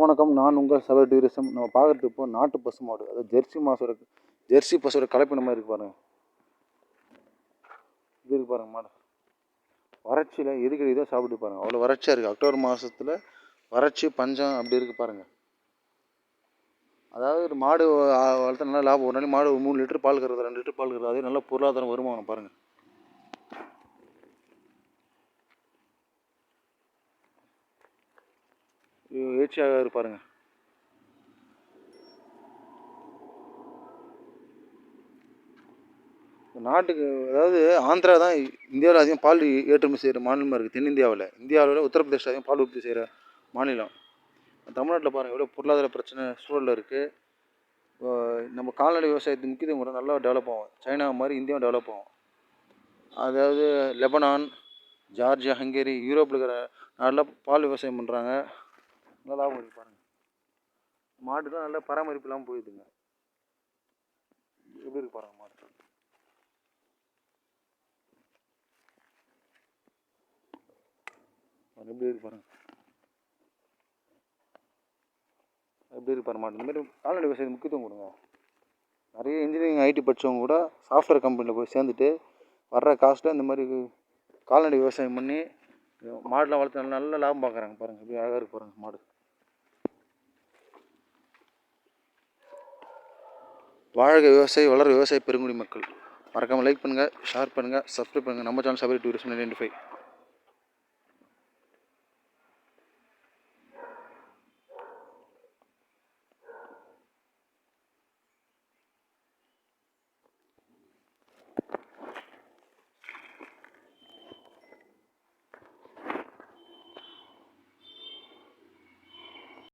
வணக்கம். நான் உங்கள் சவர் டூரிசம். நம்ம பார்க்குறது இப்போ நாட்டு பசு மாடு அதாவது ஜெர்சி மாசோட ஜெர்சி பசுவோட கலப்பின மாதிரி இருக்கு பாருங்க. இது இருக்கு பாருங்க மாடு. வறட்சியில் எதுக்கு இதாக சாப்பிட்டு பாருங்க. அவ்வளோ வறட்சியாக இருக்குது அக்டோபர் மாதத்தில் வறட்சி பஞ்சம் அப்படி இருக்குது பாருங்க. அதாவது ஒரு மாடு வ- நல்லா லாபம். ஒரு நாளைக்கு மாடு ஒரு மூணு லிட்டர் பால் கறக்குது ரெண்டு லிட்டர் பால் கறக்குது. அதே நல்ல பொருளாதாரம் வருமானம் பாருங்கள் ஏச்சியாக இருப்பாருங்க நாட்டுக்கு அதாவது ஆந்திரா தான் இந்தியாவில் அதிகம் பால் ஏற்றுமதி செய்கிற மாநிலமாக இருக்குது. தென்னிந்தியாவில். இந்தியாவில் உத்தரப்பிரதேஷ் அதிகம் பால் உற்பத்தி செய்கிற மாநிலம். தமிழ்நாட்டில் பாருங்கள் எவ்வளோ பொருளாதார பிரச்சனை சூழலில் இருக்குது. நம்ம கால்நடை விவசாயத்துக்கு முக்கியத்துவம் கூட நல்லா டெவலப் ஆகும். சைனா மாதிரி இந்தியாவும் டெவலப் ஆகும். அதாவது லெபனான் ஜார்ஜியா ஹங்கேரி யூரோப்பில் இருக்கிற நல்லா பால் விவசாயம் பண்ணுறாங்க நல்லா லாபம் இருக்குது பாருங்கள் மாடு தான் நல்லா பராமரிப்பு இல்லாமல் போயிடுதுங்க. எப்படி இருக்கு பாருங்கள் மாடு? எப்படி இருக்கு பாருங்கள் எப்படி இருக்கு பாருங்கள் மாடு? இந்த மாதிரி கால்நடை விவசாயத்துக்கு முக்கியத்துவம் கொடுங்க. நிறைய இன்ஜினியரிங் ஐடி படித்தவங்க கூட சாஃப்ட்வேர் கம்பெனியில் போய் சேர்ந்துட்டு வர்ற காசில் இந்த மாதிரி கால்நடை விவசாயம் பண்ணி மாடுலாம் வளர்த்து நல்ல நல்ல லாபம் பார்க்குறாங்க பாருங்கள் எப்படி அழகாக இருக்கு பாருங்கள் மாடு. வாழ்க விவசாயி வளர விவசாய பெருங்குடி மக்கள். மறக்காமல் லைக் பண்ணுங்கள் ஷேர் பண்ணுங்கள் சப்ஸ்கிரைப் பண்ணுங்கள் நம்ம channel Sabari tourist ninety five